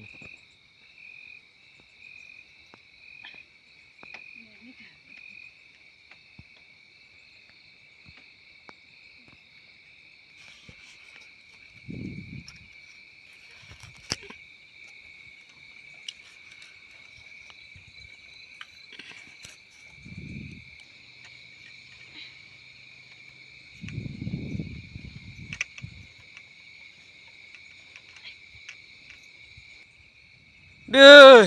Mm-hmm. Đưa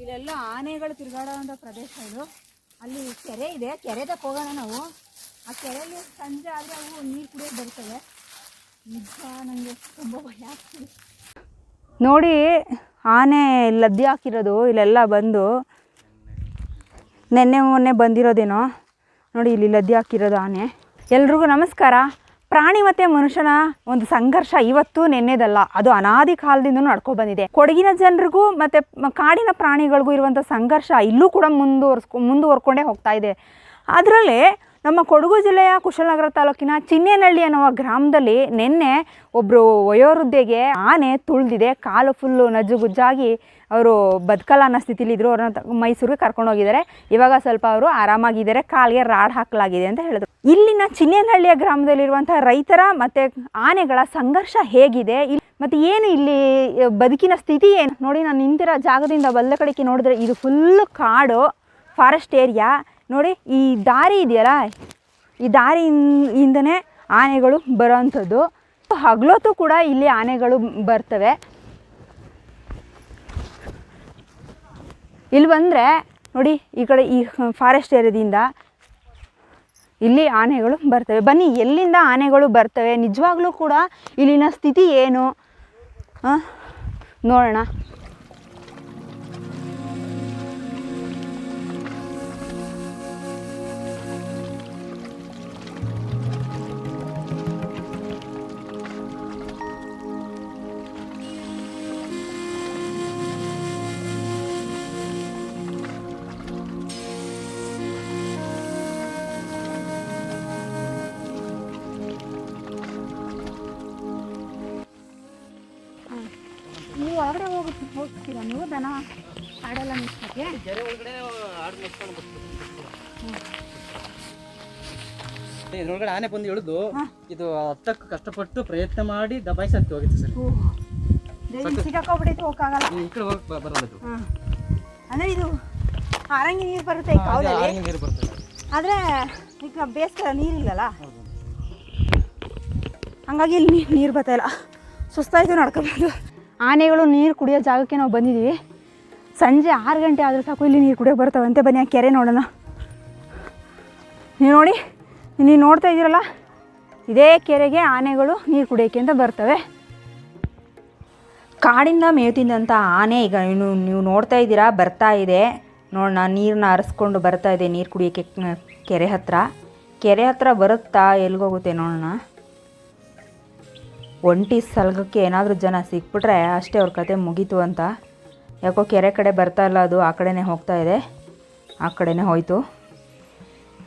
ಇಲ್ಲೆಲ್ಲ ಆನೆಗಳು ತಿರುಗಾಡುವಂಥ ಪ್ರದೇಶ ಇದು. ಅಲ್ಲಿ ಕೆರೆ ಇದೆ. ಕೆರೆದಕ್ಕೆ ಹೋಗೋಣ ನಾವು. ಆ ಕೆರೆಯಲ್ಲಿ ಸಂಜೆ ಆದರೆ ಅವು ನೀರು ಕುಡಿಯೋದು ಬರ್ತವೆ. ನಿಜ ನನಗೆ ತುಂಬ ಭಯ ಆಗ್ತದೆ. ನೋಡಿ, ಆನೆ ಲದ್ದಿ ಹಾಕಿರೋದು. ಇಲ್ಲೆಲ್ಲ ಬಂದು ನೆನ್ನೆ ಮೊನ್ನೆ ಬಂದಿರೋದೇನೋ. ನೋಡಿ, ಇಲ್ಲಿ ಲದ್ದಿ ಹಾಕಿರೋದು ಆನೆ. ಎಲ್ರಿಗೂ ನಮಸ್ಕಾರ. ಪ್ರಾಣಿ ಮತ್ತು ಮನುಷ್ಯನ ಒಂದು ಸಂಘರ್ಷ ಇವತ್ತು ನೆನ್ನೆದಲ್ಲ. ಅದು ಅನಾದಿ ಕಾಲದಿಂದ ನಡ್ಕೊ ಬಂದಿದೆ. ಕೊಡಗಿನ ಜನರಿಗೂ ಮತ್ತು ಕಾಡಿನ ಪ್ರಾಣಿಗಳಿಗೂ ಇರುವಂಥ ಸಂಘರ್ಷ ಇಲ್ಲೂ ಕೂಡ ಮುಂದುವರ್ಸ್ಕೊ ಮುಂದುವರ್ಕೊಂಡೇ ಹೋಗ್ತಾ ಇದೆ. ಅದರಲ್ಲಿ ನಮ್ಮ ಕೊಡಗು ಜಿಲ್ಲೆಯ ಕುಶಲನಗರ ತಾಲೂಕಿನ ಚಿನ್ನೇನಹಳ್ಳಿ ಅನ್ನುವ ಗ್ರಾಮದಲ್ಲಿ ನಿನ್ನೆ ಒಬ್ಬರು ವಯೋವೃದ್ಧೆಗೆ ಆನೆ ತುಳಿದಿದೆ. ಕಾಲು ಫುಲ್ಲು ನಜ್ಜುಗುಜ್ಜಾಗಿ ಅವರು ಬದುಕಲ್ಲ ಅನ್ನೋ ಸ್ಥಿತಿಲಿದ್ರು ಅವ್ರನ್ನ ಮೈಸೂರಿಗೆ ಕರ್ಕೊಂಡು ಹೋಗಿದ್ದಾರೆ. ಇವಾಗ ಸ್ವಲ್ಪ ಅವರು ಆರಾಮಾಗಿದ್ದಾರೆ, ಕಾಲಿಗೆ ರಾಡ್ ಹಾಕಲಾಗಿದೆ ಅಂತ ಹೇಳಿದ್ರು. ಇಲ್ಲಿನ ಚಿನ್ನೇನಹಳ್ಳಿಯ ಗ್ರಾಮದಲ್ಲಿರುವಂಥ ರೈತರ ಮತ್ತು ಆನೆಗಳ ಸಂಘರ್ಷ ಹೇಗಿದೆ? ಇಲ್ಲಿ ಮತ್ತು ಏನು ಇಲ್ಲಿ ಬದುಕಿನ ಸ್ಥಿತಿ ಏನು? ನೋಡಿ, ನಾನು ನಿಂತಿರೋ ಜಾಗದಿಂದ ಬಲ್ಲ ಕಡೆಗೆ ನೋಡಿದ್ರೆ ಇದು ಫುಲ್ಲು ಕಾಡು, ಫಾರೆಸ್ಟ್ ಏರಿಯಾ. ನೋಡಿ, ಈ ದಾರಿ ಇದೆಯಲ್ಲ, ಈ ದಾರಿಯಿಂದನೇ ಆನೆಗಳು ಬರೋವಂಥದ್ದು ಹಗಲೊತ್ತು ಕೂಡ ಇಲ್ಲಿ ಆನೆಗಳು ಬರ್ತವೆ. ಇಲ್ಲಿ ಬಂದರೆ ನೋಡಿ ಈ ಕಡೆ ಈ ಫಾರೆಸ್ಟ್ ಏರಿಯಾದಿಂದ ಇಲ್ಲಿ ಆನೆಗಳು ಬರ್ತವೆ. ಬನ್ನಿ, ಎಲ್ಲಿಂದ ಆನೆಗಳು ಬರ್ತವೆ? ನಿಜವಾಗ್ಲೂ ಕೂಡ ಇಲ್ಲಿನ ಸ್ಥಿತಿ ಏನು? ನೋಡೋಣ. ಹೋಗ್ತೀರಾ ನೀವು ದನ ಆಡಲ್ಲ ಬರ್ತೀವಿ ಇದ್ರೊಳಗಡೆ ಆನೆ ಬಂದು ಇಳಿದು ಇದು ಹತ್ತಕ್ಕೆ ಕಷ್ಟಪಟ್ಟು ಪ್ರಯತ್ನ ಮಾಡಿ ದಬಾಯಿಸಿ ಹತ್ತಿ ಹೋಗಿತ್ತು ಸರ್. ಸಿಕ್ಕಾಕೊಬಿಟ್ಟೈತೆ ಹೋಗಕ್ಕಾಗಲ್ಲ. ಈ ಕಡೆ ಹೋಗಿ ಬರಲ್ಲ ಇದು ಹಾಂ. ಅಂದರೆ ಇದು ಹಾರಂಗಿ ನೀರು ಬರುತ್ತೆ ಈ ಕಾವಲಲ್ಲಿ. ಆರೆಂಜ್ ನೀರು ಬರುತ್ತೆ. ಆದರೆ ಈಗ ಬೇಸಿಗೆ ನೀರಿಲ್ಲಲ್ಲ? ಹೌದು. ಹಂಗಾಗಿ ಇಲ್ಲಿ ನೀರು ಬರ್ತಾ ಇಲ್ಲ ಸುಸ್ತಾಯಿತು ನಡ್ಕೊಬೋದು. ಆನೆಗಳು ನೀರು ಕುಡಿಯೋ ಜಾಗಕ್ಕೆ ನಾವು ಬಂದಿದ್ದೀವಿ ಸಂಜೆ ಆರು ಗಂಟೆ ಆದರೂ ಸಾಕು ಇಲ್ಲಿ ನೀರು ಕುಡಿಯೋಕೆ ಬರ್ತಾವಂತೆ. ಬನ್ನಿ, ಆ ಕೆರೆ ನೋಡೋಣ. ನೀವು ನೋಡಿ, ನೀವು ನೋಡ್ತಾ ಇದ್ದೀರಲ್ಲ? ಇದೇ ಕೆರೆಗೆ ಆನೆಗಳು ನೀರು ಕುಡಿಯೋಕ್ಕೆ ಅಂತ ಬರ್ತವೆ. ಕಾಡಿಂದ ಮೇವು ಆನೆ ಈಗ ಇನ್ನು ನೀವು ನೋಡ್ತಾ ಇದ್ದೀರಾ? ಬರ್ತಾ ಇದೆ. ನೋಡೋಣ ನೀರನ್ನ ಹರಿಸ್ಕೊಂಡು ಬರ್ತಾ ಇದೆ ನೀರು ಕುಡಿಯೋಕ್ಕೆ, ಕೆರೆ ಹತ್ರ. ಕೆರೆ ಹತ್ರ ಬರುತ್ತಾ ಎಲ್ಗೋಗುತ್ತೆ ನೋಡೋಣ. ಒಂಟಿ ಸಲಗಕ್ಕೆ ಏನಾದರೂ ಜನ ಸಿಕ್ಬಿಟ್ರೆ ಅಷ್ಟೇ ಅವ್ರ ಕತೆ ಮುಗೀತು ಅಂತ. ಯಾಕೋ ಕೆರೆ ಕಡೆ ಬರ್ತಾ ಇಲ್ಲ, ಅದು ಆ ಕಡೆನೇ ಹೋಗ್ತಾ ಇದೆ. ಆ ಕಡೆನೇ ಹೋಯಿತು.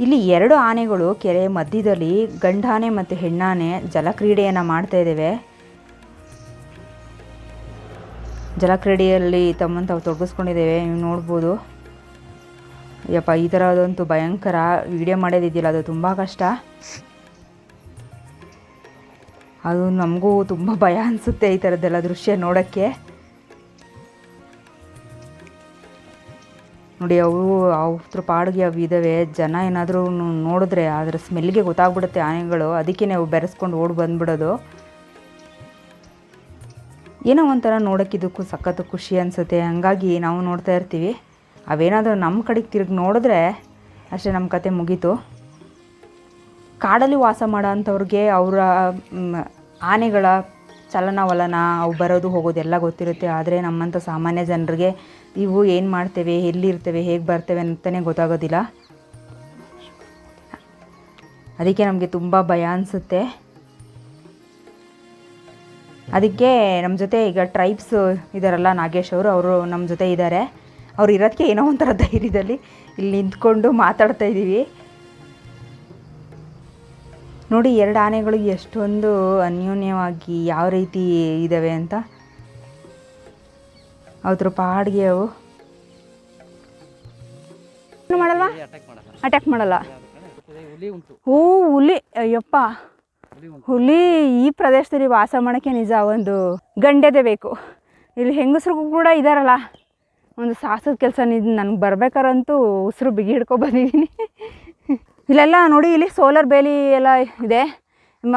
ಇಲ್ಲಿ ಎರಡು ಆನೆಗಳು ಕೆರೆ ಮಧ್ಯದಲ್ಲಿ ಗಂಡಾನೆ ಮತ್ತು ಹೆಣ್ಣಾನೆ ಜಲಕ್ರೀಡೆಯನ್ನು ಮಾಡ್ತಾ ಇದ್ದೇವೆ. ಜಲಕ್ರೀಡೆಯಲ್ಲಿ ತಮ್ಮನ್ನು ತಾವು ತೊಡಗಿಸ್ಕೊಂಡಿದ್ದೇವೆ, ನೀವು ನೋಡ್ಬೋದು. ಯಪ್ಪ, ಈ ಥರದಂತೂ ಭಯಂಕರ. ವಿಡಿಯೋ ಮಾಡೋದಿದ್ದಿಲ್ಲ ಅದು ತುಂಬ ಕಷ್ಟ. ಅದು ನಮಗೂ ತುಂಬ ಭಯ ಅನಿಸುತ್ತೆ ಈ ಥರದ್ದೆಲ್ಲ ದೃಶ್ಯ ನೋಡೋಕ್ಕೆ. ನೋಡಿ, ಅವು ಅವ್ರ ಪಾಡಿಗೆ ಅವು ಇದ್ದಾವೆ ಜನ ಏನಾದರೂ ನೋಡಿದ್ರೆ ಅದರ ಸ್ಮೆಲ್ಗೆ ಗೊತ್ತಾಗ್ಬಿಡುತ್ತೆ ಆನೆಗಳು. ಅದಕ್ಕೆ ನಾವು ಬೆರೆಸ್ಕೊಂಡು ಓಡಿ ಬಂದ್ಬಿಡೋದು. ಏನೋ ಒಂಥರ ನೋಡೋಕ್ಕಿದಕ್ಕೂ ಸಖತ್ತು ಖುಷಿ ಅನಿಸುತ್ತೆ. ಹಂಗಾಗಿ ನಾವು ನೋಡ್ತಾ ಇರ್ತೀವಿ. ಅವೇನಾದರೂ ನಮ್ಮ ಕಡೆಗೆ ತಿರುಗಿ ನೋಡಿದ್ರೆ ಅಷ್ಟೇ ನಮ್ಮ ಕತೆ ಮುಗೀತು. ಕಾಡಲ್ಲಿ ವಾಸ ಮಾಡೋ ಅಂಥವ್ರಿಗೆ ಅವರ ಆನೆಗಳ ಚಲನವಲನ, ಅವು ಬರೋದು ಹೋಗೋದು ಎಲ್ಲ ಗೊತ್ತಿರುತ್ತೆ. ಆದರೆ ನಮ್ಮಂಥ ಸಾಮಾನ್ಯ ಜನರಿಗೆ ಇವು ಏನು ಮಾಡ್ತೇವೆ, ಎಲ್ಲಿರ್ತೇವೆ, ಹೇಗೆ ಬರ್ತೇವೆ ಅಂತಲೇ ಗೊತ್ತಾಗೋದಿಲ್ಲ. ಅದಕ್ಕೆ ನಮಗೆ ತುಂಬ ಭಯ ಅನಿಸುತ್ತೆ. ಅದಕ್ಕೆ ನಮ್ಮ ಜೊತೆ ಈಗ ಟ್ರೈಬ್ಸ್ ಇದ್ದಾರಲ್ಲ ನಾಗೇಶ್ ಅವರು ಅವರು ನಮ್ಮ ಜೊತೆ ಇದ್ದಾರೆ ಅವ್ರು ಇರೋದಕ್ಕೆ ಏನೋ ಒಂಥರ ಧೈರ್ಯದಲ್ಲಿ ಇಲ್ಲಿ ನಿಂತ್ಕೊಂಡು ಮಾತಾಡ್ತಾ ಇದ್ದೀವಿ ನೋಡಿ ಎರಡು ಆನೆಗಳು ಎಷ್ಟೊಂದು ಅನ್ಯೋನ್ಯವಾಗಿ ಯಾವ ರೀತಿ ಇದ್ದಾವೆ ಅಂತ. ಅದ್ರ ಪಾಡ್ಗೆ ಅವು. ಏನು ಮಾಡಲ್ವಾ? ಅಟ್ಯಾಕ್ ಮಾಡಲ್ಲ. ಹೂ ಹುಲಿ ಅಯ್ಯಪ್ಪ. ಹುಲಿ ಈ ಪ್ರದೇಶದಲ್ಲಿ ವಾಸ ಮಾಡೋಕ್ಕೆ ನಿಜ ಒಂದು ಗಂಡೆದೆ ಬೇಕು. ಇಲ್ಲಿ ಹೆಂಗಸ್ರಿಗೂ ಕೂಡ ಇದಾರಲ್ಲ. ಒಂದು ಸಾಹಸದ ಕೆಲಸ ನನಗೆ ಬರ್ಬೇಕಾರಂತೂ ಉಸಿರು ಬಿಗಿ ಹಿಡ್ಕೊ ಬಂದಿದ್ದೀನಿ ಇಲ್ಲೆಲ್ಲ ನೋಡಿ ಇಲ್ಲಿ ಸೋಲಾರ್ ಬೇಲಿ ಎಲ್ಲ ಇದೆ.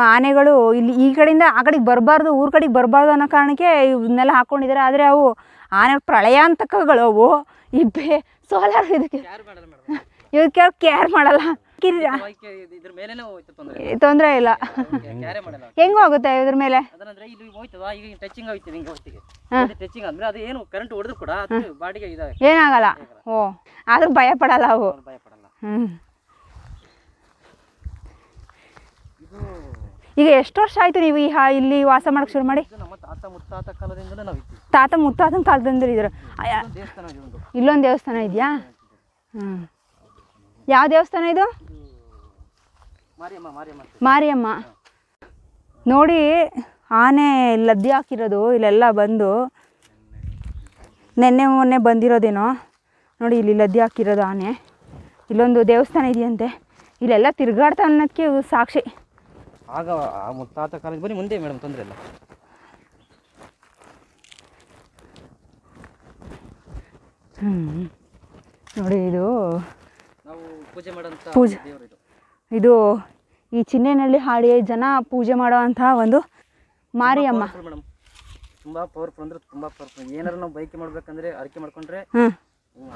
ಆನೆಗಳು ಇಲ್ಲಿ ಈ ಕಡೆಯಿಂದ ಆ ಕಡೆಗೆ ಬರಬಾರ್ದು ಊರ ಕಡೆಗೆ ಬರಬಾರ್ದು ಅನ್ನೋ ಕಾರಣಕ್ಕೆ ಇವನ್ನೆಲ್ಲ ಹಾಕ್ಕೊಂಡಿದ್ದಾರೆ ಆದರೆ ಅವು ಆನೆ ಪ್ರಳಯಾಂತಕಗಳು ಅವು ಈ ಬೇ ಸೋಲಾರ್ ಇದಕ್ಕೆ ಇವಕ್ಕೆ ಅವ್ರು ಕೇರ್ ಮಾಡಲ್ಲ ತೊಂದರೆ. ಇಲ್ಲ. ಹೆಂಗೂ ಆಗುತ್ತೆ ಇದ್ರ ಮೇಲೆ? ಏನಾಗಲ್ಲ. ಓ ಆದ್ರೂ ಭಯ ಪಡಲ್ಲ ಅವು ಹ್ಮ್. ಹ್ಞೂ ಈಗ ಎಷ್ಟು ವರ್ಷ ಆಯಿತು ನೀವು ಈ ಹಾ ಇಲ್ಲಿ ವಾಸ ಮಾಡೋಕೆ ಶುರು ಮಾಡಿ? ತಾತ ಮುತ್ತಾತ ಮುತ್ತಾತನ ಕಾಲದಿಂದ ಇದ್ರು. ಇಲ್ಲೊಂದು ದೇವಸ್ಥಾನ ಇದೆಯಾ? ಹ್ಞೂ ಯಾವ ದೇವಸ್ಥಾನ ಇದು? ಮಾರಿಯಮ್ಮ ನೋಡಿ ಆನೆ ಲದ್ದಿ ಹಾಕಿರೋದು ಇಲ್ಲೆಲ್ಲ ಬಂದು. ನೆನ್ನೆ ಮೊನ್ನೆ ಬಂದಿರೋದೇನೋ. ನೋಡಿ ಇಲ್ಲಿ ಲದ್ದಿ ಹಾಕಿರೋದು ಆನೆ. ಇಲ್ಲೊಂದು ದೇವಸ್ಥಾನ ಇದೆಯಂತೆ. ಇಲ್ಲೆಲ್ಲ ತಿರುಗಾಡ್ತಾ ಅನ್ನೋದಕ್ಕೆ ಸಾಕ್ಷಿ. ಆಗ ಆ ಮುತ್ತಾತ ಕಾಲೇಜ್ ಬನ್ನಿ ಮುಂದೆ ಮೇಡಮ್ ತೊಂದರೆ ಇಲ್ಲ. ನೋಡಿ ಇದು ನಾವು ಪೂಜೆ ಮಾಡೋಂಥ ಪೂಜೆ. ಇದು. ಈ ಚಿನ್ನೆನಳ್ಳಿ ಹಾಡಿ ಜನ ಪೂಜೆ ಮಾಡುವಂತಹ ಒಂದು ಮಾರಿಯಮ್ಮ. ಮೇಡಮ್. ತುಂಬಾ ಪವರ್ಫುಲ್ ಅಂದ್ರೆ ತುಂಬಾ ಪವರ್ಫುಲ್ ಏನಾರು ನಾವು ಬೈಕ್ ಮಾಡ್ಬೇಕಂದ್ರೆ ಅರಕೆ ಮಾಡ್ಕೊಂಡ್ರೆ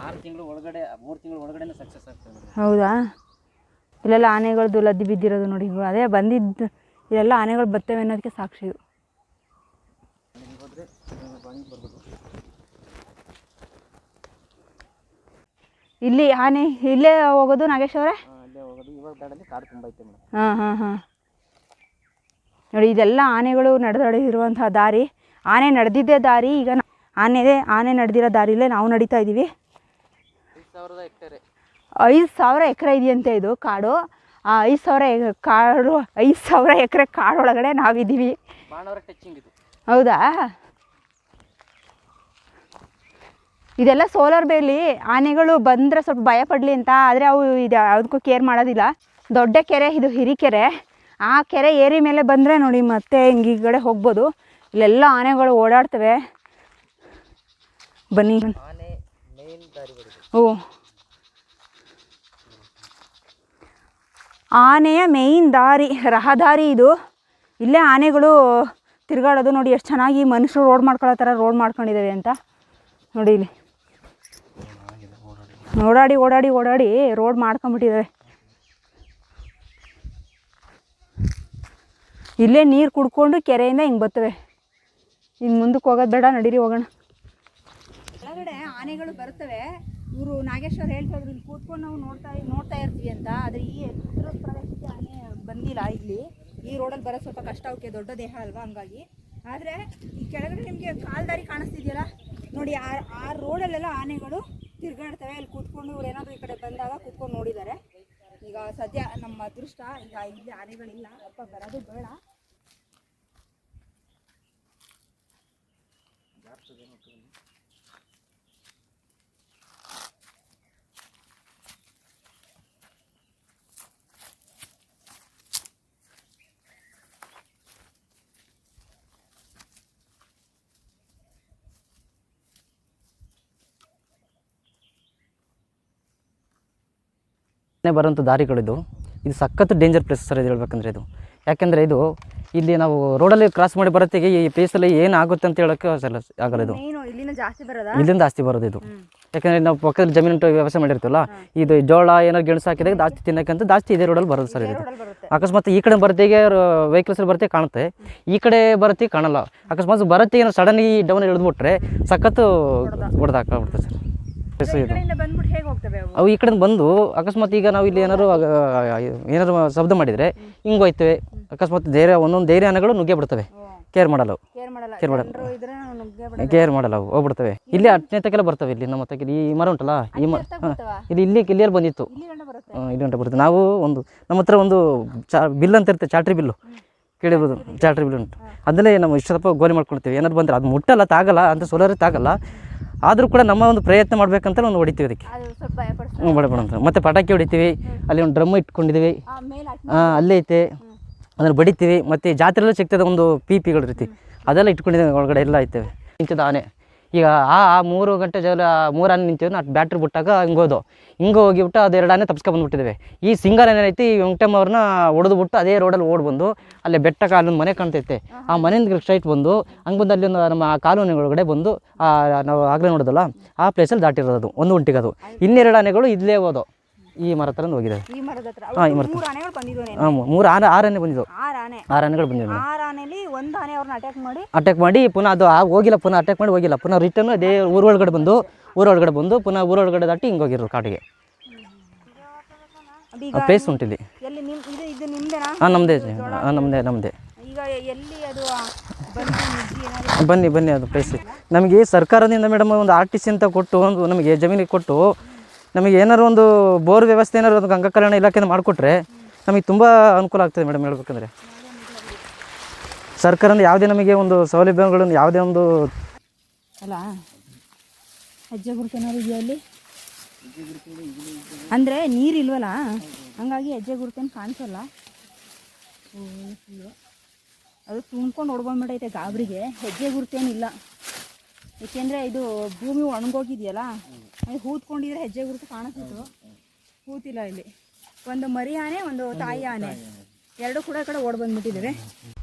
ಆರು ತಿಂಗಳು ಒಳಗಡೆ ಮೂರು ತಿಂಗಳು ಒಳಗಡೆ ಸಕ್ಸಸ್ ಆಗ್ತದೆ ಹೌದಾ? ಇಲ್ಲೆಲ್ಲ ಆನೆಗಳದ್ದು ಲದ್ದಿ ಬಿದ್ದಿರೋದು ನೋಡಿ. ಅದೇ ಬಂದಿದ್ದು ಇಲ್ಲೆಲ್ಲ ಆನೆಗಳು ಬರ್ತವೆ ಅನ್ನೋದಕ್ಕೆ ಸಾಕ್ಷಿ ಇದು ಇಲ್ಲಿ ಆನೆ ಇಲ್ಲೇ ಹೋಗೋದು ನಾಗೇಶ್ ಅವರೇ? ಹಾಂ ಹಾಂ ಹಾಂ ನೋಡಿ ಇದೆಲ್ಲ ಆನೆಗಳು ನಡೆದಾಡಿರುವಂತಹ ದಾರಿ. ಆನೆ ನಡೆದಿದ್ದೇ ದಾರಿ. ಈಗ ಆನೆದೇ ಆನೆ ಆನೆ ನಡೆದಿರೋ ದಾರಿಲೇ ನಾವು ನಡೀತಾ ಇದ್ದೀವಿ ಸಾವಿರದ ಐದು ಸಾವಿರ ಎಕರೆ ಇದೆಯಂತೆ ಇದು ಕಾಡು. ಆ ಐದು ಸಾವಿರ ಕಾಡು ಐದು ಸಾವಿರ ಎಕರೆ ಕಾಡೊಳಗಡೆ ನಾವಿದ್ದೀವಿ. ಹೌದಾ? ಇದೆಲ್ಲ ಸೋಲಾರ್ ಬೇಲಿ ಆನೆಗಳು ಬಂದರೆ ಸ್ವಲ್ಪ ಭಯ ಪಡಲಿ ಅಂತ ಆದರೆ ಅವು ಇದು ಯಾವುದಕ್ಕೂ ಕೇರ್ ಮಾಡೋದಿಲ್ಲ. ದೊಡ್ಡ ಕೆರೆ ಇದು ಹಿರಿಕೆರೆ ಆ ಕೆರೆ ಏರಿ ಮೇಲೆ ಬಂದರೆ ನೋಡಿ ಮತ್ತೆ ಹಿಂಗೆ ಈ ಕಡೆ ಹೋಗ್ಬೋದು. ಇಲ್ಲೆಲ್ಲ ಆನೆಗಳು ಓಡಾಡ್ತವೆ. ಬನ್ನಿ. ಓ. ಆನೆಯ ಮೇಯ್ನ್ ದಾರಿ, ರಹದಾರಿ ಇದು. ಇಲ್ಲೇ ಆನೆಗಳು ತಿರುಗಾಡೋದು ನೋಡಿ ಎಷ್ಟು ಚೆನ್ನಾಗಿ ಮನುಷ್ಯರು ರೋಡ್ ಮಾಡ್ಕೊಳ್ಳೋ ಥರ ರೋಡ್ ಮಾಡ್ಕೊಂಡಿದ್ದಾವೆ ಅಂತ. ನೋಡಿ ಇಲ್ಲಿ. ಓಡಾಡಿ ಓಡಾಡಿ ಓಡಾಡಿ ರೋಡ್ ಮಾಡ್ಕೊಂಬಿಟ್ಟಿದ್ದಾವೆ ಇಲ್ಲೇ ನೀರು ಕುಡ್ಕೊಂಡು ಕೆರೆಯಿಂದ ಹಿಂಗೆ ಬರ್ತವೆ. ಹಿಂಗೆ ಮುಂದಕ್ಕೆ ಹೋಗೋದು ಬೇಡ, ನಡೀರಿ ಹೋಗೋಣ. ಆನೆಗಳು ಬರ್ತವೆ. ಇವರು ನಾಗೇಶ್ವರ ಹೇಳ್ತಾ ಇದ್ರು ಇಲ್ಲಿ ಕೂತ್ಕೊಂಡು ನಾವು ನೋಡ್ತಾ ನೋಡ್ತಾ ಇರ್ತೀವಿ ಅಂತ. ಆದರೆ ಈ ಚಿತ್ರದ ಪ್ರದೇಶಕ್ಕೆ ಆನೆ ಬಂದಿಲ್ಲ ಇಲ್ಲಿ. ಈ ರೋಡಲ್ಲಿ ಬರೋ ಸ್ವಲ್ಪ ಕಷ್ಟ. ಅವಕ್ಕೆ ದೊಡ್ಡ ದೇಹ ಅಲ್ವಾ ಹಂಗಾಗಿ. ಆದರೆ ಈ ಕೆಳಗಡೆ ನಿಮಗೆ ಕಾಲ್ದಾರಿ ಕಾಣಿಸ್ತಿದೆಯಲ್ಲ? ನೋಡಿ ಆ ಆ ರೋಡಲ್ಲೆಲ್ಲ ಆನೆಗಳು ತಿರ್ಗಾಡ್ತವೆ. ಅಲ್ಲಿ ಕೂತ್ಕೊಂಡು ಇವ್ರು ಏನಾದರೂ ಈ ಕಡೆ ಬಂದಾಗ ಕೂತ್ಕೊಂಡು ನೋಡಿದ್ದಾರೆ. ಈಗ ಸದ್ಯ ನಮ್ಮ ಅದೃಷ್ಟ, ಈಗ ಇಲ್ಲಿ ಆನೆಗಳಿಲ್ಲ. ಅಪ್ಪ, ಬರೋದು ಬೇಡ. ಬರುವಂಥ ದಾರಿಗಳಿದು. ಇದು ಸಖತ್ತು ಡೇಂಜರ್ ಪ್ಲೇಸ್ ಸರ್ ಇದು ಹೇಳ್ಬೇಕಂದ್ರೆ ಇದು. ಯಾಕೆಂದರೆ ಇದು ಇಲ್ಲಿ ನಾವು ರೋಡಲ್ಲಿ ಕ್ರಾಸ್ ಮಾಡಿ ಬರೋತ್ತಿಗೆ ಈ ಪ್ಲೇಸಲ್ಲಿ ಏನು ಆಗುತ್ತೆ ಅಂತ ಹೇಳೋಕ್ಕೆ ಆಗಲ್ಲ ಇದು. ಇಲ್ಲಿಂದ ಜಾಸ್ತಿ ಬರೋದಾ? ಇದು. ಯಾಕಂದರೆ ನಾವು ಪಕ್ಕದಲ್ಲಿ ಜಮೀನು ವ್ಯವಸ್ಥೆ ವ್ಯವಸಾಯ ಮಾಡಿರ್ತೀವಲ್ಲ ಇದು ಜೋಳ ಏನಾರು ಗೆಣಸು ಹಾಕಿದಾಗ ಜಾಸ್ತಿ ತಿನ್ನಕ್ಕಂತ ಜಾಸ್ತಿ ಇದೇ ರೋಡಲ್ಲಿ ಬರೋದು ಸರ್ ಇದು ಅಕಸ್ಮಾತ್ ಈ ಕಡೆ ಬರತ್ತಿಗೆ ವೆಹಿಕಲ್ಸಲ್ಲಿ ಬರುತ್ತೆ ಕಾಣುತ್ತೆ. ಈ ಕಡೆ ಬರತ್ತಿ ಕಾಣಲ್ಲ. ಅಕಸ್ಮಾತ್ ಬರತ್ತಿಗೆ ಏನೋ ಸಡನ್ ಈ ಡೌನ್ ಇಳಿದ್ಬಿಟ್ರೆ ಸಖತ್ತು ಹೊಡೆದಾಕ್ಬಿಡ್ತದೆ ಸರ್. ಇದು. ಅವು? ಈ ಕಡೆ ಬಂದು ಅಕಸ್ಮಾತ್ ಈಗ ನಾವು ಇಲ್ಲಿ ಏನಾದ್ರು ಏನಾದ್ರು ಶಬ್ದ ಮಾಡಿದರೆ ಹಿಂಗೋಯ್ತವೆ ಅಕಸ್ಮಾತ್ ಧೈರ್ಯ ಒಂದೊಂದು ಧೈರ್ಯ ಹಣಗಳು ನುಗ್ಗೆ ಬಿಡ್ತವೆ. ಕೇರ್ ಮಾಡಲ್ಲ. ಕೇರ್ ಮಾಡಲ್ಲ. ಕೇರ್ ಮಾಡಲ್ಲ ಅವು ಹೋಗ್ಬಿಡ್ತವೆ. ಇಲ್ಲಿ ಹತ್ತನೇ ತಕ್ಕೆಲ್ಲ ಬರ್ತವೆ ಇಲ್ಲಿ ನಮ್ಮ ತಕ್ಕ ಈ ಮರ ಉಂಟಲ್ಲ ಈ ಮರ ಇಲ್ಲಿ ಇಲ್ಲಿ ಇಲ್ಲಿಯಲ್ಲಿ ಬಂದಿತ್ತು. ಇಲ್ಲಿ ಗಂಟ ಬರುತ್ತೆ. ನಾವು ಒಂದು ನಮ್ಮ ಹತ್ರ ಒಂದು ಚಾ ಬಿಲ್ ಅಂತ ಇರುತ್ತೆ ಚಾಟ್ರಿ ಬಿಲ್ಲು. ಕೇಳಿರ್ಬೋದು? ಚಾಟ್ರಿ ಬಿಲ್. ಉಂಟು. ಅದನ್ನೇ ನಾವು ಇಷ್ಟಪ್ಪ ಗೋಲಿ ಮಾಡ್ಕೊಳ್ತೀವಿ. ಏನಾದ್ರು ಬಂದರೆ ಅದು ಮುಟ್ಟಲ್ಲ ತಾಗಲ್ಲ ಅಂತ ಸೋಲಾರಿ ತಾಗಲ್ಲ. ಆದರೂ ಕೂಡ ನಮ್ಮ ಒಂದು ಪ್ರಯತ್ನ ಮಾಡ್ಬೇಕಂತ ಒಂದು ಹೊಡಿತೀವಿ ಅದಕ್ಕೆ. ಹ್ಞೂ ಬಡ ಮತ್ತೆ ಪಟಾಕಿ ಹೊಡಿತೀವಿ ಅಲ್ಲಿ ಒಂದು ಡ್ರಮ್ ಇಟ್ಕೊಂಡಿದ್ದೀವಿ. ಹಾಂ ಅಲ್ಲೇ ಐತೆ. ಅದನ್ನು ಬಡಿತೀವಿ. ಮತ್ತು ಜಾತ್ರೆಲ್ಲ ಸಿಗ್ತದೆ ಒಂದು ಪಿ ಪಿಗಳು ರೀತಿ ಅದೆಲ್ಲ ಇಟ್ಕೊಂಡಿದ್ದೀವಿ ಒಳಗಡೆ ಎಲ್ಲ ಐತೆ ಇಂಥದ್ದು ಆನೆ. ಈಗ ಆ ಆ ಮೂರು ಗಂಟೆ ಜಲ ಮೂರು ನಿಂತಿದ್ರು ನಿಂತಿದ್ದು ನಾ ಬ್ಯಾಟ್ರಿ ಬಿಟ್ಟಾಗ ಹಿಂಗೋದು ಹಿಂಗೆ ಹೋಗಿಬಿಟ್ಟು ಅದು ಎರಡನೇ ಆನೆ ತಪ್ಸ್ಕೊಂಡು ಬಂದ್ಬಿಟ್ಟಿದ್ದೇವೆ ಈ ಸಿಂಗಲ್ ಏನೈತಿ ಈ ವೆಂಕಟಮ್ಮ ಅವ್ರನ್ನ ಹೊಡೆದ್ಬಿಟ್ಟು ಅದೇ ರೋಡಲ್ಲಿ ಓಡ್ ಬಂದು ಅಲ್ಲೇ ಬೆಟ್ಟ ಕಾಲಿನ ಮನೆ ಕಾಣ್ತೈತೆ. ಆ ಮನೆಯಿಂದ ಸ್ಟ್ರೈಟ್ ಬಂದು ಹಂಗೆ ಬಂದು ಅಲ್ಲಿ ಒಂದು ನಮ್ಮ ಕಾಲೋನಿ ಒಳಗಡೆ ಬಂದು ಆ ನಾವು ಆಗಲೇ ನೋಡೋದಲ್ಲ ಆ ಪ್ಲೇಸಲ್ಲಿ ದಾಟಿರೋದು ಅದು ಒಂದು ಉಂಟಿಗೆ ಅದು ಇನ್ನೆರಡು ಆನೆಗಳು ಇಲ್ಲೇ ಹೋದವು. ಈ ಮರ ಹತ್ರ ಹೋಗಿದ್ದಾವೆ ಈ ಮರದ ಹತ್ರ. ಹಾಂ ಈ ಮರ ಮೂರು ಆನೆಗಳು ಬಂದಿದ್ವು ಹಾಂ ಮೂರು ಆನೆ ಆರು ಆನೆ ಬಂದಿದ್ದವು. ಆರು ಆನೆ. ಆರು ಆನೆಗಳು ಬಂದಿದ್ದವು. ಆರು ಆನೆಲಿ ಒಂದು ಆನೆ ಅವ್ರನ್ನ ಅಟ್ಯಾಕ್ ಮಾಡಿ ಅಟ್ಯಾಕ್ ಮಾಡಿ ಪುನಃ ಅದು ಆ ಹೋಗಿಲ್ಲ ಪುನಃ ಅಟ್ಯಾಕ್ ಮಾಡಿ ಹೋಗಿಲ್ಲ. ಪುನಃ ರಿಟರ್ನ್ ಅದೇ ಊರೊಳಗಡೆ ಬಂದು ಊರೊಳಗಡೆ ಬಂದು ಪುನಃ ಊರೊಳಗಡೆ ದಾಟಿ ಹಿಂಗೆ ಹೋಗಿರು ಕಾಡಿಗೆ. ಅದು ಈಗ ಪ್ಲೇಸ್ ಉಂಟಿಲ್ಲಿ ಎಲ್ಲಿ ನಿಮ್ ಇದು ಇದು ನಿಮ್ದೇನಾ? ಹಾಂ ನಮ್ಮದೇ ಹಾಂ ನಮ್ಮದೇ ನಮ್ಮದೇ ಈಗ ಎಲ್ಲಿ ಅದು ಆ ಬಂದು ನುಗ್ಗಿ ಏನಾದ್ರು ಬನ್ನಿ ಬನ್ನಿ ಅದು ಪ್ಲೇಸ್ ನಮಗೆ ಸರ್ಕಾರದಿಂದ ಮೇಡಮ್ ಒಂದು ಆರ್ ಟಿ ಸಿ ಅಂತ ಕೊಟ್ಟು ಒಂದು ನಮಗೆ ಜಮೀನಿಗೆ ಕೊಟ್ಟು ನಮಗೆ ಏನಾರು ಒಂದು ಬೋರ್ ವ್ಯವಸ್ಥೆ ಏನಾರು ಒಂದು ಗಂಗಾ ಕಲ್ಯಾಣ ಇಲಾಖೆಯಿಂದ ಮಾಡಿಕೊಟ್ರೆ ನಮಗೆ ತುಂಬ ಅನುಕೂಲ ಆಗ್ತದೆ ಮೇಡಮ್ ಹೇಳ್ಬೇಕಂದ್ರೆ. ಸರ್ಕಾರದಿಂದ ಯಾವುದೇ ನಮಗೆ ಒಂದು ಸೌಲಭ್ಯಗಳನ್ನು ಯಾವುದೇ ಒಂದು ಅಲ್ಲ ಹೆಜ್ಜೆ ಗುರುತು ಏನಾದ್ರು ಇದೆಯಾ ಅಲ್ಲಿ ಅಂದರೆ ನೀರಿಲ್ವಲ್ಲ ಹಂಗಾಗಿ ಹೆಜ್ಜೆ ಗುರುತೇನು ಕಾಣಿಸಲ್ಲ. ಅದು ತುಂಬ್ಕೊಂಡು ಹೊಡ್ಕೊಂಡ್ಬಿಟ್ಟೈತೆ ಗಾಬರಿಗೆ. ಹೆಜ್ಜೆ ಗುರುತೇನಿಲ್ಲ ಏಕೆಂದರೆ ಇದು ಭೂಮಿ ಒಣಗೋಗಿದೆಯಲ್ಲ? ಅದು ಹೂತ್ಕೊಂಡಿದ್ರೆ ಹೆಜ್ಜೆ ಗುರುತು ಕಾಣಿಸ್ತಿತ್ತು. ಹೂತಿಲ್ಲ ಇಲ್ಲಿ. ಒಂದು ಮರಿ ಆನೆ ಒಂದು ತಾಯಿ ಆನೆ. ಎರಡು ಕೂಡ ಕಡೆ ಓಡ್ ಬಂದ್ಬಿಟ್ಟಿದ್ದಾರೆ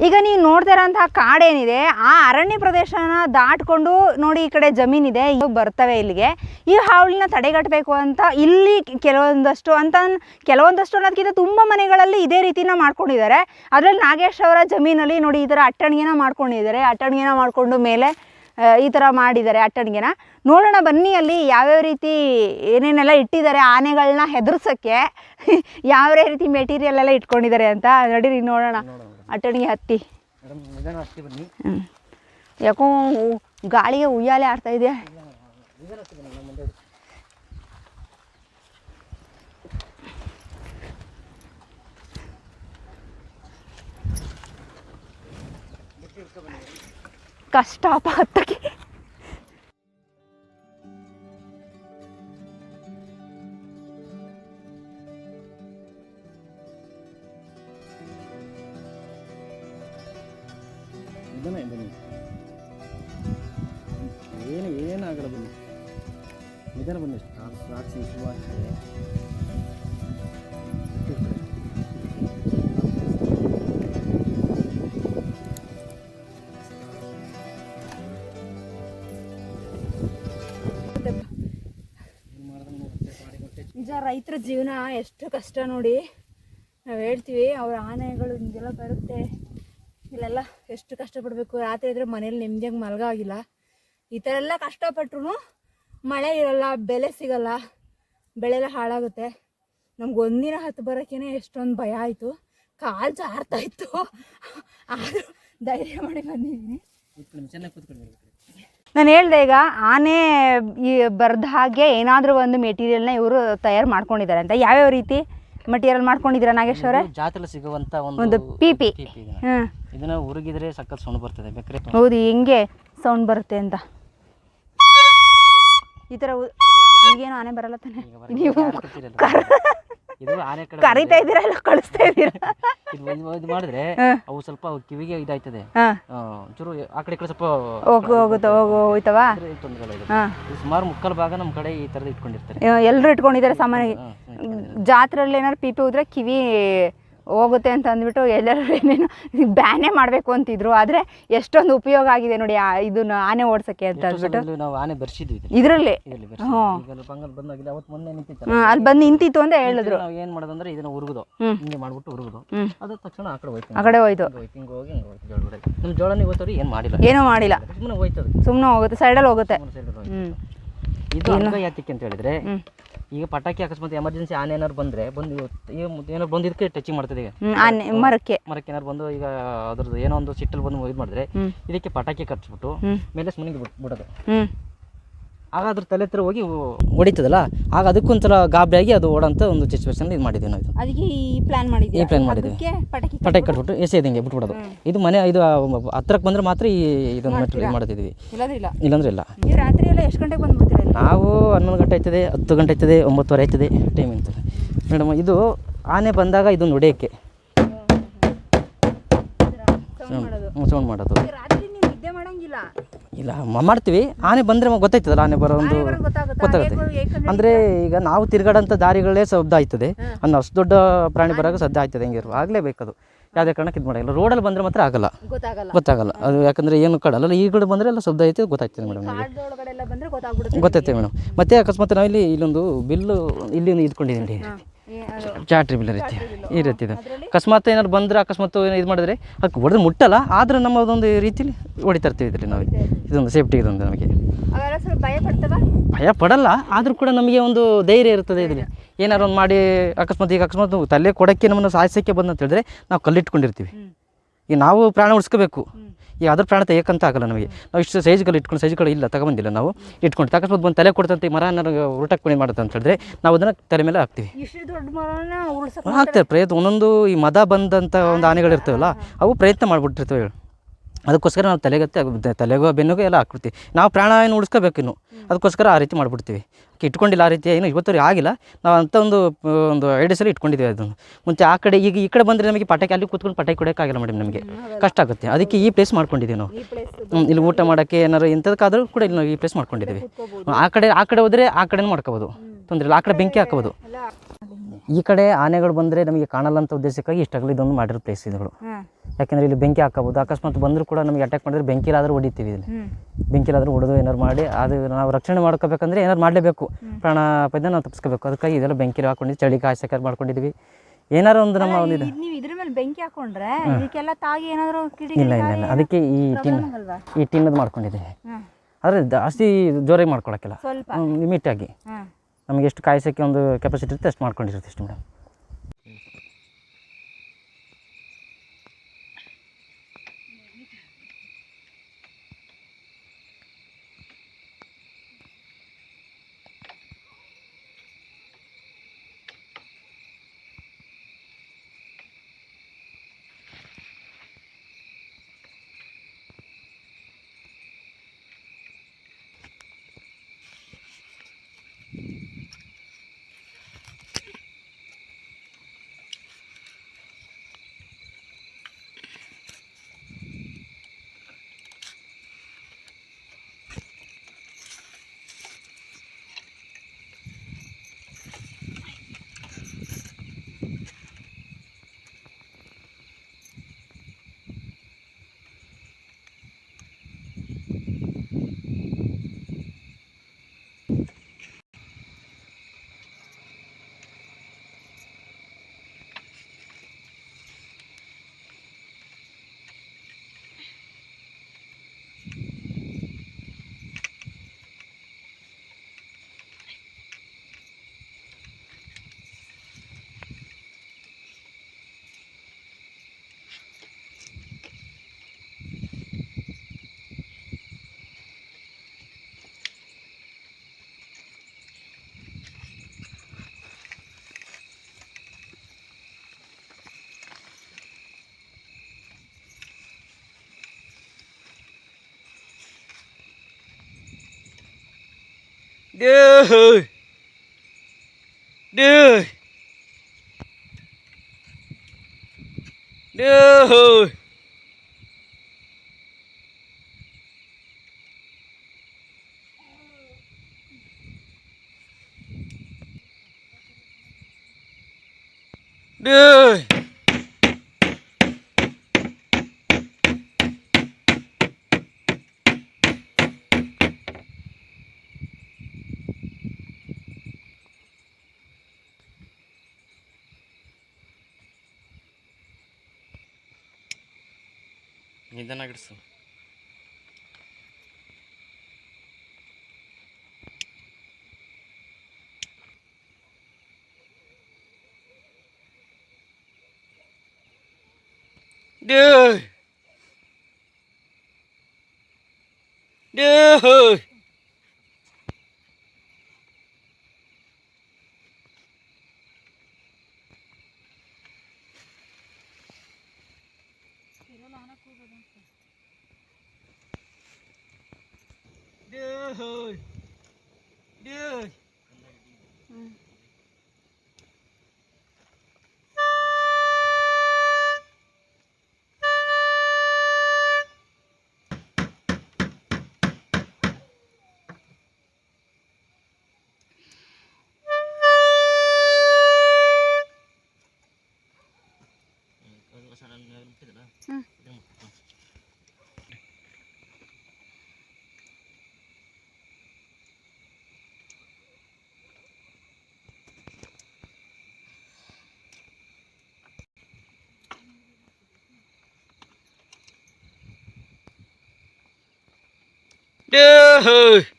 ಈಗ ನೀವು ನೋಡ್ತಾ ಇರೋಂತಹ ಕಾಡೇನಿದೆ ಆ ಅರಣ್ಯ ಪ್ರದೇಶನ ದಾಟ್ಕೊಂಡು ನೋಡಿ ಈ ಕಡೆ ಜಮೀನಿದೆ ಇವು ಬರ್ತವೆ ಇಲ್ಲಿಗೆ. ಈ ಹಾವಳಿನ ತಡೆಗಟ್ಟಬೇಕು ಅಂತ ಇಲ್ಲಿ ಕೆಲವೊಂದಷ್ಟು ಅಂತ ಕೆಲವೊಂದಷ್ಟು ಅನ್ನೋದಕ್ಕಿಂತ ತುಂಬ ಮನೆಗಳಲ್ಲಿ ಇದೇ ರೀತಿನ ಮಾಡ್ಕೊಂಡಿದ್ದಾರೆ. ಅದರಲ್ಲಿ ನಾಗೇಶ್ ಅವರ ಜಮೀನಲ್ಲಿ ನೋಡಿ ಈ ಥರ ಅಟ್ಟಣಿಗೆನ ಮಾಡ್ಕೊಂಡಿದ್ದಾರೆ. ಅಟ್ಟಣಿಗೆನ ಮಾಡಿಕೊಂಡು ಮೇಲೆ ಈ ಥರ ಮಾಡಿದ್ದಾರೆ ಅಟ್ಟಣಿಗೆನ. ನೋಡೋಣ ಬನ್ನಿ ಅಲ್ಲಿ ಯಾವ್ಯಾವ ರೀತಿ ಏನೇನೆಲ್ಲ ಇಟ್ಟಿದ್ದಾರೆ ಆನೆಗಳನ್ನ ಹೆದರ್ಸೋಕ್ಕೆ. ಯಾವ ರೀತಿ ಮೆಟೀರಿಯಲ್ ಎಲ್ಲ ಇಟ್ಕೊಂಡಿದ್ದಾರೆ ಅಂತ ನಡೀರಿ ನೋಡೋಣ. ಅಟ್ಟಣಿಗೆ ಹತ್ತಿ. ಬನ್ನಿ. ಯಾಕೋ ಗಾಳಿಗೆ ಉಯ್ಯಾಲೆ ಆಡ್ತಾ ಇದೆ ಕಷ್ಟಪ ಹತ್ತಕ್ಕೆ ರೈತರ ಜೀವನ ಎಷ್ಟು ಕಷ್ಟ ನೋಡಿ ನಾವು ಹೇಳ್ತೀವಿ, ಅವ್ರ ಆನೆಗಳು ಹಿಂಗೆಲ್ಲ ಬರುತ್ತೆ. ಇಲ್ಲೆಲ್ಲ ಎಷ್ಟು ಕಷ್ಟಪಡಬೇಕು? ರಾತ್ರಿ ಇದ್ರೆ ಮನೇಲಿ ನೆಮ್ಮದಿಯಾಗಿ ಮಲಗಾಗಿಲ್ಲ. ಈ ಥರ ಎಲ್ಲ ಕಷ್ಟಪಟ್ರು ಮಳೆ ಇರಲ್ಲ ಬೆಲೆ ಸಿಗಲ್ಲ, ಬೆಳೆ ಎಲ್ಲ ಹಾಳಾಗುತ್ತೆ. ನಮ್ಗೆ ಒಂದಿನ ಹತ್ತು ಬರೋಕ್ಕೇನೆ ಎಷ್ಟೊಂದು ಭಯ ಆಯಿತು. ಕಾಲು ಜಾರ್ತಾ ಆದರೂ ಧೈರ್ಯ ಮಾಡಿ ಬಂದಿದ್ದೀನಿ. ನಾನು ಹೇಳ್ದೆ ಈಗ ಆನೆ ಈ ಬರ್ದ ಹಾಗೆ ಏನಾದರೂ ಒಂದು ಮೆಟೀರಿಯಲ್ನ ಇವರು ತಯಾರು ಮಾಡ್ಕೊಂಡಿದ್ದಾರೆ ಅಂತ. ಯಾವ್ಯಾವ ರೀತಿ ಮಟೀರಿಯಲ್ ಮಾಡ್ಕೊಂಡಿದ್ದೀರಾ ನಾಗೇಶ್ ಅವರೇ? ಜಾತ್ರೆ ಸಿಗುವಂತ ಒಂದು ಪಿ ಪಿ. ಪಿಪಿ ಇದನ್ನ ಉರುಗಿದ್ರೆ ಸಕ್ಕತ್ ಸೌಂಡ್ ಬರ್ತದೆ ಬೇಕ್ರೆ ಹೌದು ಹೆಂಗೆ ಸೌಂಡ್ ಬರುತ್ತೆ ಅಂತ. ಈ ಥರ ಈಗೇನು ಆನೆ ಬರಲ್ಲ ತಾನೆ? ನೀವು ಇದು ಆನೆ ಕಡೆ ಕರಿತಾ ಇದ್ದೀರಾ ಇಲ್ಲ ಕಳಿಸ್ತಾ ಇದ್ದೀರಾ? ಇದು ಇದು- ಮಾಡಿದ್ರೆ. ಅವು ಸ್ವಲ್ಪ ಕಿವಿಗೆ ಇದಾಯ್ತದೆ. ಹಾಂ. ಆ, ಒಂಚೂರು ಆ ಕಡೆ ಈ ಕಡೆ ಸ್ವಲ್ಪ ಹೋಗು ಹೋಗುತ್ತೆ ಹೋಗು ಹೋಯ್ತವಾ? ತೊಂದರೆ ಇಲ್ಲ ಇದು. ಇದು ಸುಮಾರು ಮುಕ್ಕಾಲು ಭಾಗ ನಮ್ಮ ಕಡೆ ಈ ಥರದ ಇಟ್ಕೊಂಡಿರ್ತಾರೆ. ಎಲ್ಲರೂ ಇಟ್ಕೊಂಡಿದ್ದಾರೆ ಸಾಮಾನ್ಯವಾಗಿ. ಜಾತ್ರೆಯಲ್ಲಿ ಏನಾದ್ರು ಪೀಪಿ ಹೋದ್ರೆ ಕಿವಿ ಹೋಗುತ್ತೆ ಅಂತ ಅಂದ್ಬಿಟ್ಟು ಎಲ್ಲರೂ ಏನೇನು ಬ್ಯಾನೇ ಮಾಡಬೇಕು ಅಂತಿದ್ರು. ಆದರೆ ಎಷ್ಟೊಂದು ಉಪಯೋಗ ಆಗಿದೆ ನೋಡಿ ಇದನ್ನು ಆನೆ ಓಡ್ಸೋಕ್ಕೆ ಅಂತ ಅಂದ್ಬಿಟ್ಟು. ನಾವು ಆನೆ ಬರ್ಸಿದ್ವಿ ಇದರಲ್ಲಿ? ಹ್ಞೂ. ಅಲ್ಲಿ ಬಂದು ನಿಂತಿತ್ತು ಅಂತ ಹೇಳಿದ್ರು. ನಾವು ಏನು ಮಾಡೋದಂದ್ರೆ ಇದನ್ನ ಉರುಗುದು. ಹಿಂಗೆ ಮಾಡ್ಬಿಟ್ಟು ಉರುಗುದು. ಅದು ತಕ್ಷಣ ಆ ಕಡೆ ಹೋಯ್ತು. ಆ ಕಡೆ ಹೋಯ್ತು. ಹಿಂಗೆ ಹೋಗಿ ಹಿಂಗೆ ಹೋಯ್ತು ಜೋಳ ನಮ್ಮ ಜೋಳನ ಇವತ್ತವ್ರು ಏನು ಮಾಡಿಲ್ಲ. ಏನೂ ಮಾಡಿಲ್ಲ. ಸುಮ್ಮನೆ ಹೋಯ್ತದೆ. ಸುಮ್ಮನೆ ಹೋಗುತ್ತೆ ಸೈಡಲ್ಲಿ ಹೋಗುತ್ತೆ. ಹ್ಞೂ ಇದು ಅಂಗ ಯಾತಕ್ಕೆ ಅಂತ ಹೇಳಿದ್ರೆ ಈಗ ಪಟಾಕಿ ಅಕಸ್ಮಾತ್ ಎಮರ್ಜೆನ್ಸಿ ಆನೆ ಏನಾರು ಬಂದ್ರೆ ಬಂದು ಏನಾರು ಈಗ ಇದಕ್ಕೆ ಟಚಿಂಗ್ ಮಾಡ್ತದೆ ಈಗ. ಆನೆ ಮರಕ್ಕೆ. ಮರಕ್ಕೆ ಏನಾರು ಬಂದು ಈಗ ಅದ್ರದ್ದು ಏನೋ ಒಂದು ಸಿಟ್ಟಲ್ಲಿ ಬಂದು ಇದು ಮಾಡಿದ್ರೆ ಇದಕ್ಕೆ ಪಟಾಕಿ ಕಟ್ಸ್ಬಿಟ್ಟು. ಮೇಲೆ ಸುಮ್ಮನೆ ಬಿಡೋದು. ಆಗ ಅದ್ರ ತಲೆ ಹತ್ರ ಹೋಗಿ ಹೊಡಿತದಲ್ಲ? ಆಗ ಅದಕ್ಕೊಂಥರ ಗಾಬರಿಯಾಗಿ ಅದು ಓಡೋಂಥ ಒಂದು ಸಿಚುವೇಶನ್ ಇದು ಮಾಡಿದ್ವಿ ನಾವು ಇದು. ಅದಕ್ಕೆ ಈ ಪ್ಲಾನ್ ಮಾಡಿದ್ವಿ ಈ plan ಮಾಡಿದ್ದೀವಿ. ಪಟಾಕಿ ಪಟಾಕಿ ಕಟ್ಬಿಟ್ಟು ಎಸೆಯೋದಿಂಗೆ ಬಿಟ್ಬಿಡೋದು. ಇದು ಮನೆ ಇದು ಹತ್ರಕ್ಕೆ ಬಂದ್ರೆ ಮಾತ್ರ ಈ ಇದನ್ನು ಮಾಡ್ತಿದ್ವಿ. ಇಲ್ಲಾಂದ್ರೆ ಇಲ್ಲ. ನೀವು ರಾತ್ರಿ ಎಲ್ಲ ಎಷ್ಟು ಗಂಟೆಗೆ ಬಂದು ಇಲ್ಲಿ? ನಾವು ಹನ್ನೊಂದು ಗಂಟೆ ಆಯ್ತದೆ ಹತ್ತು ಗಂಟೆ ಆಯ್ತದೆ ಒಂಬತ್ತುವರೆ ಆಯ್ತದೆ ಟೈಮ್ ಇರ್ತದೆ ಮೇಡಮ್ ಇದು ಆನೆ ಬಂದಾಗ ಇದನ್ನು ಹೊಡೆಯೋಕ್ಕೆ ಸೌಂಡ್ ಮಾಡೋದು. ಇಲ್ಲ ಮ- ಮಾಡ್ತೀವಿ. ಆನೆ ಬಂದರೆ ಗೊತ್ತಾಯ್ತದಲ್ಲ ಆನೆ ಬರೋ ಒಂದು ಗೊತ್ತಾಗುತ್ತೆ. ಅಂದರೆ ಈಗ ನಾವು ತಿರುಗಾಡೋಂಥ ದಾರಿಗಳೇ ಶಬ್ದ ಆಯ್ತದೆ. ಅನ್ನೋ ಅಷ್ಟು ದೊಡ್ಡ ಪ್ರಾಣಿ ಬರೋಕೆ ಸದ್ದು ಆಯ್ತದೆ ಹೆಂಗೆ ಆಗಲೇಬೇಕು ಅದು. ಯಾವುದೇ ಕಾರಣಕ್ಕೆ ಇದು ಮಾಡೋಲ್ಲ ರೋಡಲ್ಲಿ ಬಂದರೆ ಮಾತ್ರ ಆಗಲ್ಲ. ಗೊತ್ತಾಗಲ್ಲ. ಗೊತ್ತಾಗಲ್ಲ. ಅದು ಯಾಕಂದರೆ ಏನು ಕಾಡಲ್ಲ. ಈ ಕಡೆ ಬಂದರೆ ಎಲ್ಲ ಶಬ್ದ ಐತೆ ಗೊತ್ತಾಯ್ತದೆ ಮೇಡಮ್ ನಮಗೆ. ಕಾಡ್ದೊಳಗಡೆ ಎಲ್ಲ ಬಂದ್ರೆ ಗೊತ್ತಾಗ್ಬಿಡುತ್ತೆ. ಗೊತ್ತೈತೆ ಮೇಡಮ್ ಮತ್ತೆ ಅಕಸ್ಮಾತ್ ನಾವು ಇಲ್ಲಿ ಇಲ್ಲೊಂದು ಬಿಲ್ಲು ಇಲ್ಲಿ ಇದ್ಕೊಂಡಿದ್ದೀನಿ ಚಾಟ್ರಿ ಬಿಲ್ ರೀತಿ. ಈ ರೀತಿ ಇದೆ. ಅಕಸ್ಮಾತ್ ಏನಾದ್ರು ಬಂದ್ರೆ ಅಕಸ್ಮಾತ್ ಇದು ಮಾಡಿದ್ರೆ ಅದಕ್ಕೆ ಹೊಡೆದು ಮುಟ್ಟಲ್ಲ ಆದ್ರೆ ನಮ್ಮ ಅದೊಂದು ರೀತಿಲಿ ಹೊಡಿತಾ ಇರ್ತೀವಿ ಇದರಲ್ಲಿ ನಾವು. ಇದೊಂದು ಸೇಫ್ಟಿ ಇದೊಂದು ನಮಗೆ. ಭಯ ಪಡಲ್ಲ ಆದರೂ ಕೂಡ ನಮಗೆ ಒಂದು ಧೈರ್ಯ ಇರ್ತದೆ ಇದರಲ್ಲಿ. ಏನಾರು ಒಂದು ಮಾಡಿ ಅಕಸ್ಮಾತ್ ಈಗ ಅಕಸ್ಮಾತ್ ತಲೆ ಕೊಡೋಕ್ಕೆ ನಮ್ಮನ್ನು ಸಾಯಿಸೋಕ್ಕೆ ಬಂದಂತ ಹೇಳಿದ್ರೆ ನಾವು ಕಲ್ಲಿಟ್ಕೊಂಡಿರ್ತೀವಿ. ಈಗ ನಾವು ಪ್ರಾಣ ಉಳಿಸ್ಕೋಬೇಕು. ಈಗ ಅದ್ರ ಪ್ರಾಣ ತೆಗೆಯಕ್ಕಂತ ಆಗಲ್ಲ ನಮಗೆ. ನಾವು ಇಷ್ಟು ಸೈಜ್ಗಳು ಇಟ್ಕೊಂಡು ಸೈಜ್ಗಳು ಇಲ್ಲ ತಗೊಂಬಂದಿಲ್ಲ ನಾವು ಇಟ್ಕೊಂಡು. ತಗೊಂಡು ಬಂದು ತಲೆ ಕೊಡ್ತಂತೆ ಈ ಮರ ನನಗೆ ಊಟಕ್ಕೆ ಪುಣಿ ಮಾಡುತ್ತೆ ಅಂತ ಹೇಳಿದ್ರೆ ನಾವು ಅದನ್ನು ತಲೆ ಮೇಲೆ ಹಾಕ್ತೀವಿ. ಹಾಕ್ತಾರೆ. ಪ್ರಯತ್ನ ಒಂದೊಂದು ಈ ಮದ ಬಂದಂಥ ಒಂದು ಆನೆಗಳಿರ್ತವಲ್ಲ ಅವು ಪ್ರಯತ್ನ ಮಾಡಿಬಿಟ್ಟಿರ್ತವೆ. ಅದಕ್ಕೋಸ್ಕರ ನಾವು ತಲೆಗತ್ತೆ ತಲೆಗೋ ಬೆನ್ನಿಗೋ ಎಲ್ಲ ಹಾಕ್ಬಿಡ್ತೀವಿ. ನಾವು ಪ್ರಾಣ ಏನು ಉಳಿಸ್ಕೋಬೇಕು ಇನ್ನು. ಅದಕ್ಕೋಸ್ಕರ ಆ ರೀತಿ ಮಾಡಿಬಿಡ್ತೀವಿ. ಇಟ್ಕೊಂಡಿಲ್ಲ ಆ ರೀತಿ ಏನು ಇವತ್ತವರೆಗೆ ಆಗಿಲ್ಲ. ನಾವು ಅಂಥ ಒಂದು ಒಂದು ಐಡಿಯಾಸಲ್ಲಿ ಇಟ್ಕೊಂಡಿದ್ದೀವಿ ಅದನ್ನು. ಮುಂಚೆ ಆ ಕಡೆ ಈಗ ಈ ಕಡೆ ಬಂದರೆ ನಮಗೆ ಪಟಾಕಿ ಅಲ್ಲಿ ಕೂತ್ಕೊಂಡು ಪಟಾಕಿ ಕೊಡೋಕ್ಕಾಗಲ್ಲ ಮೇಡಮ್ ನಮಗೆ. ಕಷ್ಟ ಆಗುತ್ತೆ. ಅದಕ್ಕೆ ಈ ಪ್ಲೇಸ್ ಮಾಡ್ಕೊಂಡಿದ್ದೀವಿ ನಾವು. ಇಲ್ಲಿ ಊಟ ಮಾಡೋಕ್ಕೆ ಏನಾರು ಇಂಥದಕ್ಕಾದರೂ ಕೂಡ ಇಲ್ಲಿ ನಾವು ಈ ಪ್ಲೇಸ್ ಮಾಡ್ಕೊಂಡಿದ್ದೀವಿ. ಆ ಕಡೆ ಆ ಕಡೆ ಹೋದರೆ ಆ ಕಡೆನೂ ಮಾಡ್ಕೋಬೋದು. ತೊಂದರೆ ಇಲ್ಲ. ಆ ಕಡೆ ಬೆಂಕಿ ಹಾಕೋಬೋದು. ಈ ಕಡೆ ಆನೆಗಳು ಬಂದರೆ ನಮಗೆ ಕಾಣಲ್ಲ ಅಂತ ಉದ್ದೇಶಕ್ಕಾಗಿ ಇಷ್ಟಾಗಲಿ ಇದೊಂದು ಮಾಡಿರೋ ಪ್ಲೇಸ್ ಇದುಗಳು ಯಾಕೆಂದ್ರೆ ಇಲ್ಲಿ ಬೆಂಕಿ ಹಾಕಬಹುದು. ಅಕಸ್ಮಾತ್ ಬಂದರೂ ಕೂಡ ನಮಗೆ ಅಟ್ಯಾಕ್ ಮಾಡಿದ್ರೆ ಬೆಂಕಿಲಾದರೂ ಹೊಡಿತೀವಿ ಇಲ್ಲಿ. ಬೆಂಕಿಲಾದರೂ ಹೊಡೆದು ಏನಾರು ಮಾಡಿ ಅದು ನಾವು ರಕ್ಷಣೆ ಮಾಡ್ಕೋಬೇಕಂದ್ರೆ ಏನಾರು ಮಾಡಲೇಬೇಕು. ಪ್ರಾಣ ನಾವು ತಪ್ಪಿಸ್ಕೋಬೇಕು ಅದಕ್ಕಾಗಿ ಇದೆಲ್ಲ ಬೆಂಕಿಲಿ ಹಾಕೊಂಡಿದ್ವಿ ಚಳಿ ಕಾಯ್ಸಕ್ಕೆ ಮಾಡ್ಕೊಂಡಿದ್ವಿ. ಏನಾರು ಒಂದು ನಮ್ಮ ಒಂದು ನೀವು ಇದ್ರ ಮೇಲೆ ಬೆಂಕಿ ಹಾಕೊಂಡ್ರೆ ಇದಕ್ಕೆಲ್ಲ ತಾಗಿ ಏನಾದ್ರು ಕಿಡಿ ಇಲ್ಲ ಇಲ್ಲ ಇಲ್ಲ. ಅದಕ್ಕೆ ಈ ಟಿನ್ ಈ ಟಿನ್ನದು ಮಾಡ್ಕೊಂಡಿದ್ದೀವಿ. ಆದರೆ ಜಾಸ್ತಿ ಜೋರಾಗಿ ಮಾಡ್ಕೊಳಕ್ಕಿಲ್ಲ. ಲಿಮಿಟ್ ಆಗಿ. ನಮಗೆ ಎಷ್ಟು ಕಾಯಿಸೋಕ್ಕೆ ಒಂದು ಕೆಪಾಸಿಟಿ ಇರುತ್ತೆ ಅಷ್ಟು ಮಾಡ್ಕೊಂಡಿರುತ್ತೆ ಅಷ್ಟು madam Đưa. Đưa. Đưa. Đưa. đưa đưa Dude. Dude. Yeah.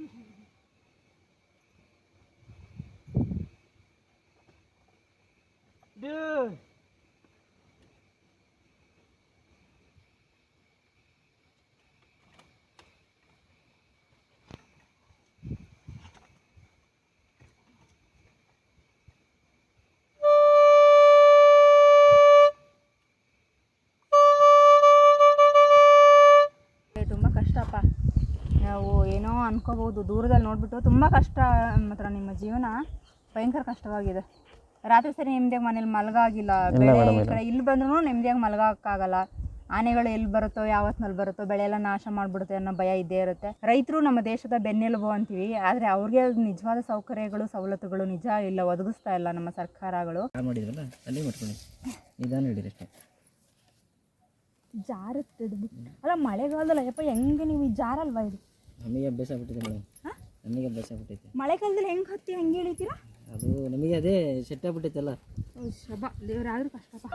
Mm-hmm. ಏನೋ ದೂರದಲ್ಲಿ ನೋಡ್ಬಿಟ್ಟು ತುಂಬ ಕಷ್ಟ ಮಾತ್ರ ನಿಮ್ಮ ಜೀವನ ಭಯಂಕರ ಕಷ್ಟವಾಗಿದೆ. ರಾತ್ರಿ ಸರಿ ನೆಮ್ಮದಿಯಾಗಿ ಮನೇಲಿ ಮಲಗಾಗಿಲ್ಲ ಬೆಳೆ ಈ ಕಡೆ ಇಲ್ಲಿ ಬಂದ್ರೂ ನೆಮ್ಮದಿಯಾಗಿ ಮಲಗೋಕ್ಕಾಗಲ್ಲ. ಆನೆಗಳು ಎಲ್ಲಿ ಬರುತ್ತೋ ಯಾವತ್ತಿನಲ್ಲಿ ಬರುತ್ತೋ ಬೆಳೆ ಎಲ್ಲ ನಾಶ ಮಾಡಿಬಿಡುತ್ತೆ ಅನ್ನೋ ಭಯ ಇದ್ದೇ ಇರುತ್ತೆ. ರೈತರು ನಮ್ಮ ದೇಶದ ಬೆನ್ನೆಲುಬು ಅಂತೀವಿ ಆದರೆ ಅವ್ರಿಗೆ ನಿಜವಾದ ಸೌಕರ್ಯಗಳು ಸವಲತ್ತುಗಳು ನಿಜ ಇಲ್ಲ ಒದಗಿಸ್ತಾ ಇಲ್ಲ ನಮ್ಮ ಸರ್ಕಾರಗಳು. ಮಾಡಿದ್ರಲ್ಲ? ಅಲ್ಲಿ ಮಾಡ್ಕೊಳ್ಳಿ. ನಿಧಾನ ಹಿಡೀರಿ ಅಷ್ಟೇ. ಜಾರುತ್ತೆ ಅಲ್ಲ ಮಳೆಗಾಲದಲ್ಲಿ ಅಯ್ಯಪ್ಪ ಹೆಂಗೆ ನೀವು ಜಾರಲ್ವಾ ಇದು? ನಮಗೆ ಅಭ್ಯಾಸ ಆಗ್ಬಿಟ್ಟಿದೆ ಮೇಡಮ್. ನಮಗೆ ಅಭ್ಯಾಸ ಆಗ್ಬಿಟ್ಟೈತೆ. ಮಳೆಗಾಲದಲ್ಲಿ ಹೆಂಗೆ ಹತ್ತಿ ಹೆಂಗೆ ಇಳಿತೀರಾ? ಅದು ನಮಗೆ ಅದೇ ಸೆಟ್ ಆಗ್ಬಿಟ್ಟೈತಲ್ಲ. ಶಬ ದೇವರಾದ್ರೂ ಕಷ್ಟಪ್ಪ